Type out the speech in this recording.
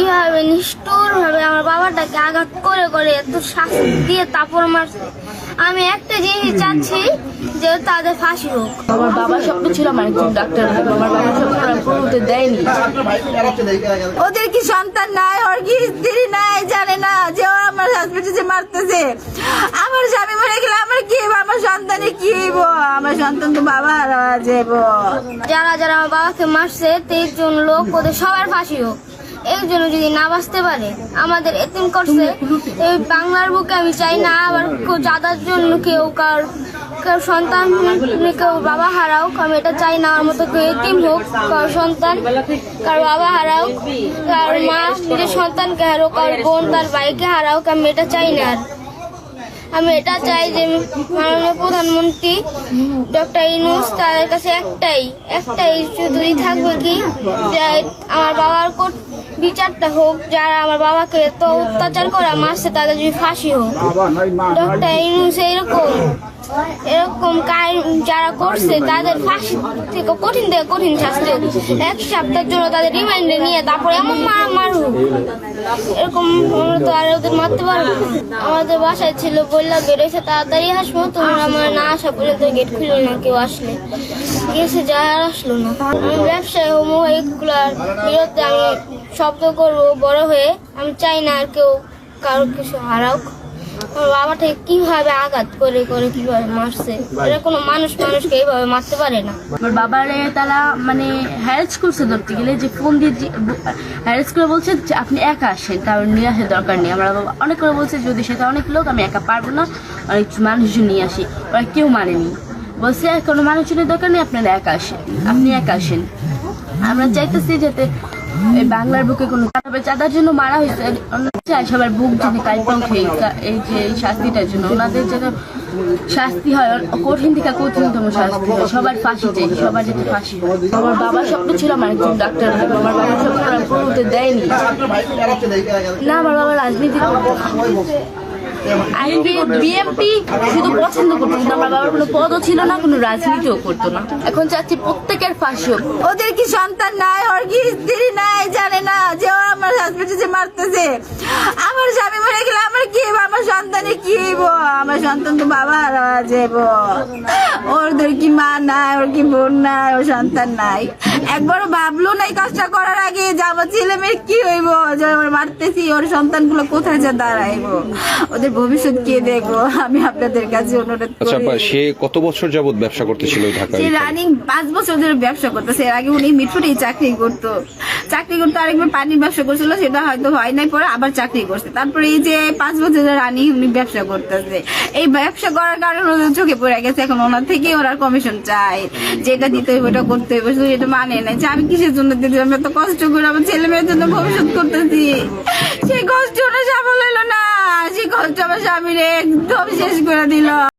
কীভাবে নিষ্ঠুর ভাবে আমার বাবাটাকে আঘাত করে করে এত শাস্তি দিয়ে তারপর মারছে? আমি একটা জিনিস চাচ্ছি যে তাদের ফাঁসি হোক। আমার বাবার স্বপ্ন ছিল আমার একজন ডাক্তার হবে আমার বাবার স্বপ্ন আর পূরণ দেয়নি। ওদের কি সন্তান নাই? ওর কি স্ত্রী নাই? জানে না যে ও আমার হাজবেন্ডে যে মারতেছে। আমার স্বামী মরে গেলে আমার কি? আমার সন্তানে কি হইব? আমার সন্তান তো বাবা হারা যাব যারা যারা আমার বাবাকে মারছে তেইশ জন লোক ওদের সবার ফাঁসি হোক। একজন যদি না বাঁচতে পারে, আমাদের এতিম করছে, এই বাংলার বুকে আমি চাই না আবার দাদার জন্য কেউ কার কেউ সন্তান কেউ বাবা হারাও। আমি এটা চাই না, আমার মতো কেউ এতিম হোক, কার সন্তান, কার বাবা হারাও, কার মা নিজের সন্তানকে হারাও, কার বোন তার ভাইকে হারাও, আমি এটা চাই না আর। আমি এটা চাই যে মাননীয় প্রধানমন্ত্রী ডক্টর ইনুস তাদের কাছে একটাই একটাই শুধুই থাকবে কি যে আমার বাবার কোট বিচারটা হোক যারা আমার বাবাকে এত অত্যাচার করা মারছে তাদের যদি ফাঁসি হোক। ডক্টর ইনুস এইরকম। এরকম যারা করছে, তাদের ফাঁসি থেকে কঠিন থেকে কঠিন শাস্তি। এক সপ্তাহের জন্য তাদের রিমাইন্ডে নিয়ে তারপরে এমন মার মার এরকম আমরা তো আর ওদের মারতে পারব। আমাদের বাসায় ছিল বললা বেরোয়েছে তাড়াতাড়ি আসব, তোমরা আমার না আসা পর্যন্ত গেট খুললো না, কেউ আসলে। গেছে যা আর আসলো না। আমি ব্যবসায় হমো এগুলার বিরুদ্ধে আমি শব্দ করব, বড় হয়ে আমি চাই না আর কেউ কারোর কিছু হারাক। আমার বাবাটাকে কীভাবে আঘাত করে করে কীভাবে মারছে? এটা কোনো মানুষ মানুষকে এইভাবে মারতে পারে না। আমার বাবারে তারা মানে হ্যারেস করছে ধরতে গেলে যে ফোন দিয়ে হ্যারেস করে বলছে যে আপনি একা আসেন, কারণ নিয়ে আসার দরকার নেই। আমার বাবা অনেক করে বলছে, যদি সেটা অনেক লোক, আমি একা পারব না। অনেক মানুষজন নিয়ে আসি। ওরা কেউ মানেনি বলছে কোনো মানুষজনের দরকার নেই, আপনারা একা আসেন। আপনি একা আসেন। আমরা চাইতেছি যাতে এই বাংলার বুকে কোনো তবে যাদের জন্য মারা হয়েছে চাই সবার বুক যেন খেয়ে এই যে এই শাস্তিটার জন্য, ওনাদের যেন শাস্তি হয় কঠিন থেকে কঠিনতম শাস্তি হয়। সবার ফাঁসি চাই, সবার যাতে ফাঁসি হয়। আমার বাবার স্বপ্ন ছিল, আমার একজন ডাক্তার হবে আমার বাবার স্বপ্ন পূরণ দেয়নি। না, আমার বাবা রাজনীতি করতো। শুধু পছন্দ করতো আমার বাবার কোনো ছিল না, কোনো রাজনীতিও করতো না। এখন চাচ্ছি প্রত্যেকের ফাঁসি ওদের কি সন্তান নাই? ওর কি স্ত্রী নাই? জানে না যে ও আমার হাজবেন্ডে মারতেছে। আমার স্বামী মরে গেলে আমার কি? আমার সন্তানে কি আমার সন্তান তো বাবা আর যাব ওদের কি মা নাই ওর কি বোন নাই ওর সন্তান নাই। একবারও ভাবলো কাজটা করার আগে যে আমার ছেলে মেয়ের কি হইব? যে মারতেছি ওর সন্তানগুলো কোথায় যা দাঁড়াইবো? ওদের ভবিষ্যৎ কে দেখব? আমি আপনাদের কাছে অনুরোধ আচ্ছা সে কত বছর যাবত ব্যবসা করতেছিল ওই ঢাকায় সে রানিং পাঁচ বছর ধরে ব্যবসা করতেছে। এর আগে উনি মিটফুটেই চাকরি করতো। চাকরি করতো আরেকবার পানির ব্যবসা করছিল, সেটা হয়তো হয় নাই, পরে আবার চাকরি করছে। তারপরে এই যে পাঁচ বছর রানিং, উনি ব্যবসা করতেছে। এই ব্যবসা করার কারণে ওদের চোখে পড়ে গেছে, এখন ওনার থেকে ওনার কমিশন চায় যেটা দিতে হইব ওটা করতে হইব শুধু এটা মানে নাই। যে আমি কিসের জন্য দিতে আমি এত কষ্ট করে আমার ছেলে মেয়ের জন্য ভবিষ্যৎ করতেছি। সেই কষ্ট ওটা সফল হইল না সেই কষ্ট আমার স্বামীর একদম শেষ করে দিল।